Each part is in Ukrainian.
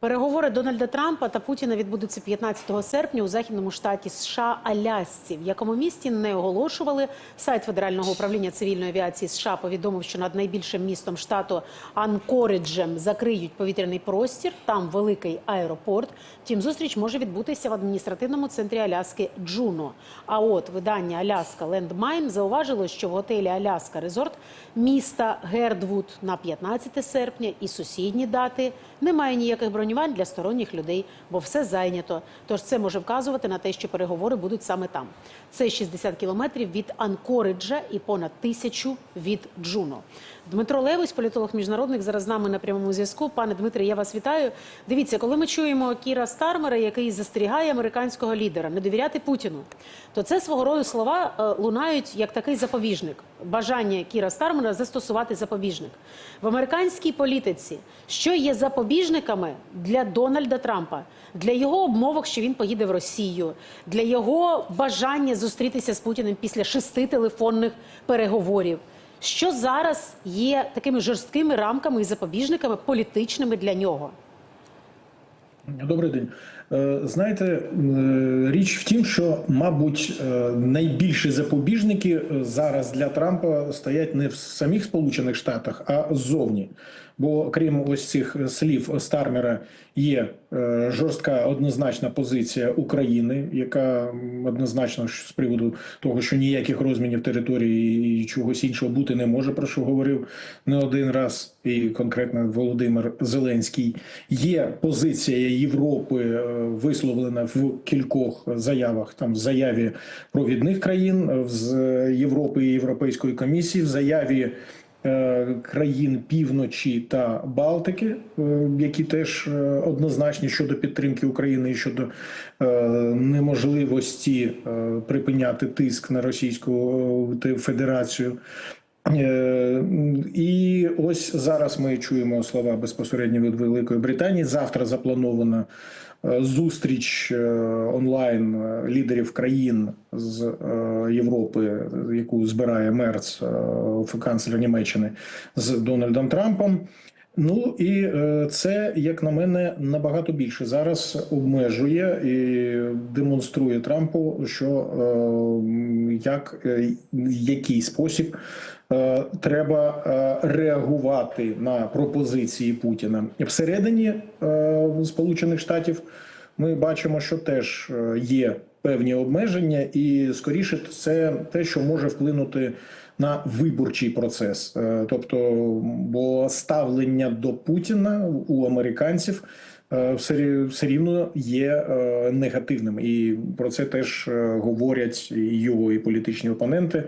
Переговори Дональда Трампа та Путіна відбудуться 15 серпня у західному штаті США Алясці, в якому місті не оголошували. Сайт Федерального управління цивільної авіації США повідомив, що над найбільшим містом штату Анкориджем закриють повітряний простір. Там великий аеропорт. Втім, зустріч може відбутися в адміністративному центрі Аляски Джуно. А от видання Аляска Лендмайн зауважило, що в готелі Аляска Резорт міста Гердвуд на 15 серпня і сусідні дати немає ніяких бронювань для сторонніх людей, бо все зайнято. Тож це може вказувати на те, що переговори будуть саме там. Це 60 кілометрів від Анкориджа і понад тисячу від Джуно. Дмитро Левось, політолог міжнародник, зараз з нами на прямому зв'язку. Пане Дмитре, я вас вітаю. Дивіться, коли ми чуємо Кіра Стармера, який застерігає американського лідера не довіряти Путіну, то це свого роду слова е, лунають як такий запобіжник. Бажання Кіра Стармера застосувати запобіжник в американській політиці. Що є запобіжниками для Дональда Трампа, для його обмовок, що він поїде в Росію, для його бажання зустрітися з Путіним після шести телефонних переговорів. Що зараз є такими жорсткими рамками і запобіжниками політичними для нього? Добрий день. Е, Знаєте, е, річ в тім, що, мабуть, е, найбільші запобіжники зараз для Трампа стоять не в самих Сполучених Штатах, а ззовні. Бо крім ось цих слів Стармера, є е, жорстка однозначна позиція України, яка однозначно з приводу того, що ніяких розмінів території і чогось іншого бути не може, про що говорив не один раз, і конкретно Володимир Зеленський. Є позиція Європи е, висловлена в кількох заявах, там в заяві провідних країн е, з Європи і Європейської комісії, в заяві е, країн півночі та Балтики, е, які теж е, однозначні щодо підтримки України і щодо е, неможливості е, припиняти тиск на Російську е, Федерацію. Е, І ось зараз ми чуємо слова безпосередньо від Великої Британії. Завтра запланована е, зустріч е, онлайн е, лідерів країн з е, Європи, яку збирає Мерц, е, канцлер Німеччини, з Дональдом Трампом. Ну і е, це, як на мене, набагато більше зараз обмежує і демонструє Трампу, що е, як е, який спосіб е, треба е, реагувати на пропозиції Путіна всередині е, Сполучених Штатів. Ми бачимо, що теж е, є певні обмеження, і скоріше це те, що може вплинути на виборчий процес, Е, тобто, бо ставлення до Путіна у американців е, все, все рівно є е, негативним, і про це теж е, говорять його і політичні опоненти.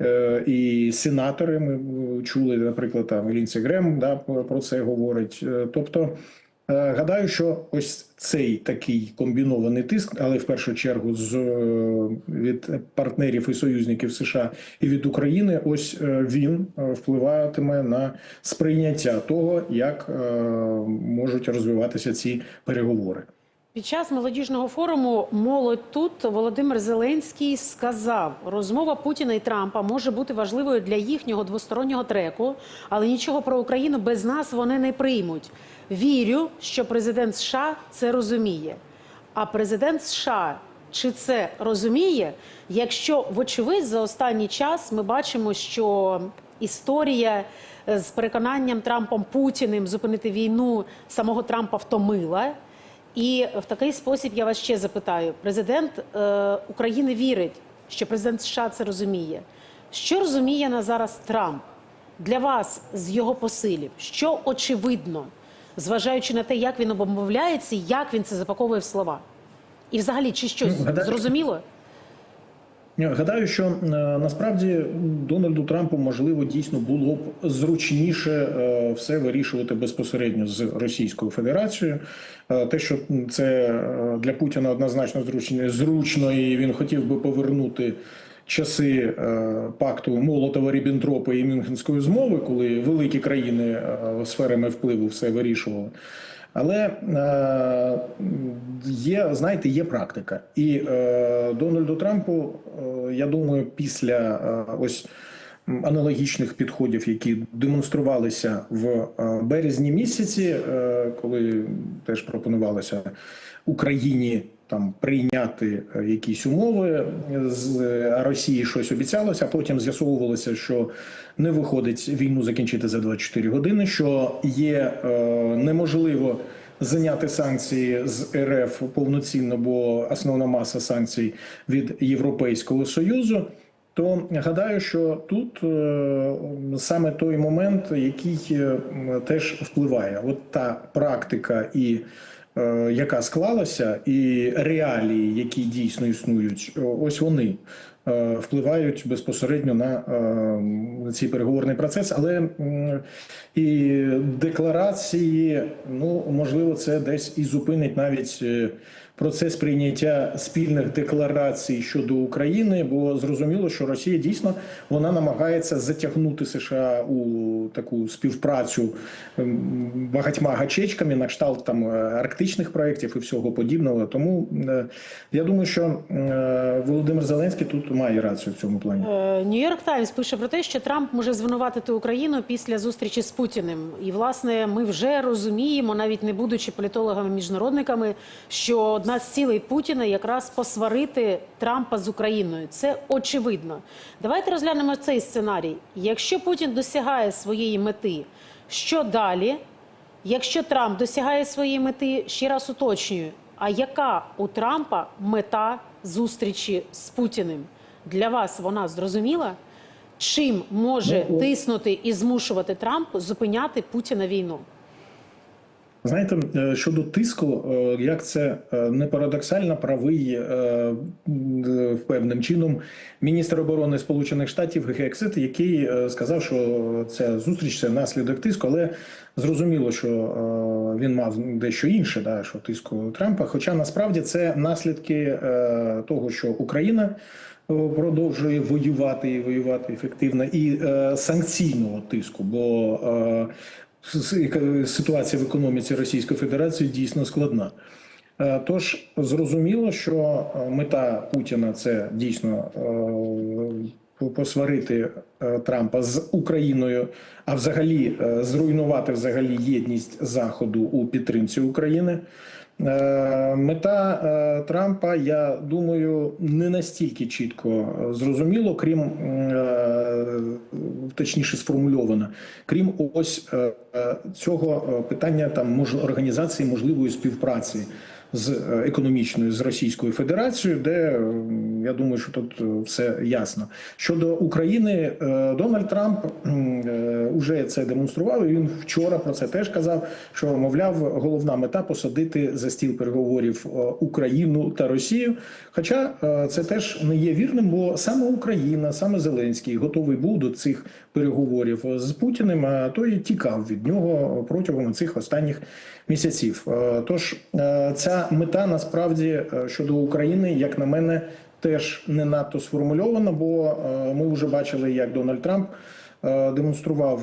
Е, І сенатори ми е, чули, наприклад, там Лінці Грем да, про це говорить. Е, Тобто, е, гадаю, що ось цей такий комбінований тиск, але в першу чергу з е, від партнерів і союзників США і від України, ось е, він е, впливатиме на сприйняття того, як е, можуть розвиватися ці переговори. Під час молодіжного форуму Молодь тут Володимир Зеленський сказав, розмова Путіна і Трампа може бути важливою для їхнього двостороннього треку, але нічого про Україну без нас вони не приймуть. Вірю, що президент США це розуміє. А президент США чи це розуміє, якщо вочевидь за останній час ми бачимо, що історія е, з переконанням Трампом Путіним зупинити війну самого Трампа втомила. І в такий спосіб я вас ще запитаю: президент е, України вірить, що президент США це розуміє. Що розуміє на зараз Трамп для вас з його посилів? Що очевидно, зважаючи на те, як він обмовляється, як він це запаковує в слова? І взагалі, чи щось Ну, зрозуміло? Гадаю, що е, насправді Дональду Трампу можливо дійсно було б зручніше е, все вирішувати безпосередньо з Російською Федерацією. Е, Те, що це для Путіна однозначно зручно, зручно, і він хотів би повернути часи пакту Молотова Ріббентропа і Мюнхенської змови, коли великі країни сферами впливу все вирішували. Але е, є, знаєте, є практика, і е, Дональду Трампу, е, я думаю, після ось аналогічних підходів, які демонструвалися в березні місяці, коли теж пропонувалося Україні там прийняти е, якісь умови з Росії щось обіцялося. а Потім з'ясовувалося, що не виходить війну закінчити за 24 години, що є е, неможливо зняти санкції з РФ повноцінно, бо основна маса санкцій від Європейського союзу. То гадаю, що тут е, саме той момент, який е, теж впливає, от та практика і е, яка склалася, і реалії, які дійсно існують, ось вони е, впливають безпосередньо на е, цей переговорний процес. Але і декларації, ну можливо, це десь і зупинить навіть. Процес прийняття спільних декларацій щодо України, бо зрозуміло, що Росія дійсно вона намагається затягнути США у таку співпрацю ем, багатьма гачечками на кшталт там е, арктичних проєктів і всього подібного. Тому е, я думаю, що е, Володимир Зеленський тут має рацію в цьому плані. Нью-Йорк Таймс пише про те, що Трамп може звинуватити Україну після зустрічі з Путіним. І власне ми вже розуміємо, навіть не будучи політологами-міжнародниками, що одна з цілей Путіна якраз посварити Трампа з Україною. Це очевидно. Давайте розглянемо цей сценарій. Якщо Путін досягає своєї мети, що далі? Якщо Трамп досягає своєї мети, ще раз уточнюю, а яка у Трампа мета зустрічі з Путіним? Для вас вона зрозуміла? Чим може Ну, тиснути і змушувати Трамп зупиняти Путіна війну? Знаєте, е, щодо тиску, е, як це е, не парадоксально, правий певним чином міністр оборони Сполучених Штатів Гексит, який сказав, що ця зустріч це наслідок тиску, але зрозуміло, що він мав дещо інше, да, що тиску Трампа. Хоча насправді це наслідки того, що Україна. Продовжує воювати і воювати ефективно, і санкційного тиску, бо ситуація в економіці Російської Федерації дійсно складна. Е, Тож зрозуміло, що е, мета Путіна це дійсно е, посварити Трампа з Україною, а взагалі зруйнувати взагалі єдність Заходу у підтримці України. Е, Мета е, Трампа, я думаю, не настільки чітко зрозуміло, крім е, точніше сформульована, крім ось цього питання там мож організації можливої співпраці з е, економічною з Російською Федерацією, де я думаю, що тут е, все ясно. Щодо України, е, Дональд Трамп уже це демонстрував. і Він вчора про це теж казав. Що мовляв, головна мета посадити за стіл переговорів Україну та Росію. Хоча це теж не є вірним, бо саме Україна, саме Зеленський готовий був до цих переговорів з Путіним, а той тікав від нього протягом цих останніх місяців. Тож е, мета насправді е, щодо України, як на мене, теж не надто сформульована, бо е, ми вже бачили, як Дональд Трамп. е, Демонстрував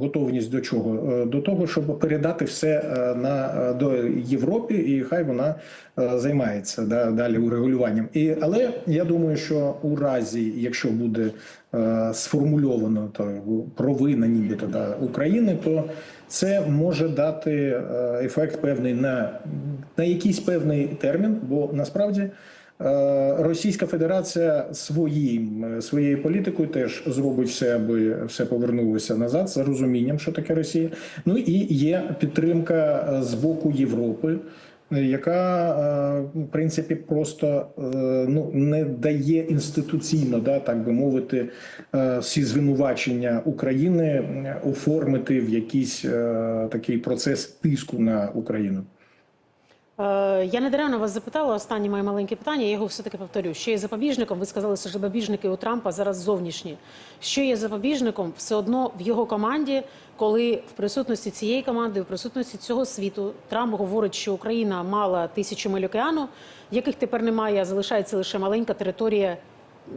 готовність до чого? До того, щоб передати все на до Європі, і хай вона займається да, далі урегулюванням. І але я думаю, що у разі, якщо буде сформульовано то провина, нібито да, України, то це може дати е, ефект певний на, на якийсь певний термін, бо насправді. Е, Російська Федерація своїм е, своєю політикою теж зробить все, аби все повернулося назад за розумінням, що таке Росія. Ну і є підтримка з боку Європи, яка е, в принципі просто е, ну не дає інституційно, да так би мовити, е, всі звинувачення України оформити в якийсь такий процес тиску на Україну. Е, Я не даремно вас запитала останнє моє маленьке питання. Я його все-таки повторю. Що є запобіжником? Ви сказали, що запобіжники у Трампа зараз зовнішні. Що є запобіжником? Все одно в його команді, коли в присутності цієї команди, в присутності цього світу Трамп говорить, що Україна мала тисячу миль океану, яких тепер немає, залишається лише маленька територія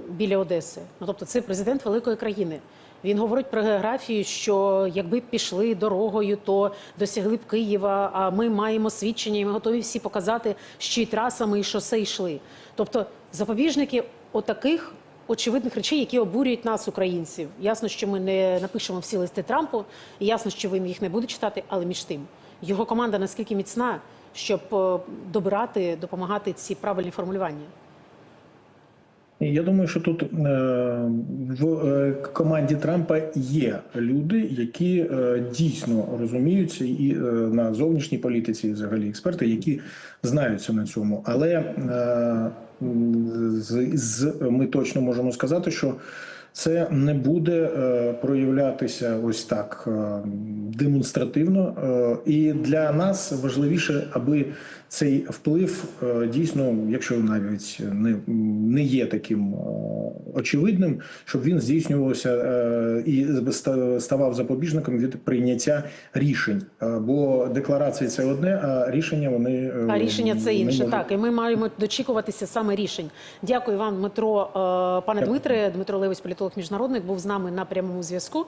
біля Одеси. Ну тобто, це президент великої країни. Він говорить про географію, що якби пішли дорогою, то досягли б Києва. А ми маємо свідчення, і ми готові всі показати, що і трасами, і шосе йшли. Тобто, запобіжники отаких очевидних речей, які обурюють нас, українців. Ясно, що ми не напишемо всі листи Трампу, і ясно, що він їх не буде читати, але між тим його команда наскільки міцна, щоб е, добирати, допомагати ці правильні формулювання. Я думаю, що тут е, в е, команді Трампа є люди, які е, дійсно розуміються і на зовнішній політиці, і взагалі експерти, які знаються на цьому. Але з ми точно можемо сказати, що це не буде е, проявлятися ось так е, демонстративно. Е, і для нас важливіше, аби цей вплив дійсно, якщо навіть не, не є таким очевидним, щоб він здійснювався е, і ста- ставав запобіжником від прийняття рішень. Е, Бо декларації це одне, а рішення вони е, А рішення це інше. можуть Так, і ми маємо дочікуватися саме рішень. Дякую вам, Дмитро. Пане Дмитре, Дмитро Левець, політолог міжнародник, був з нами на прямому зв'язку.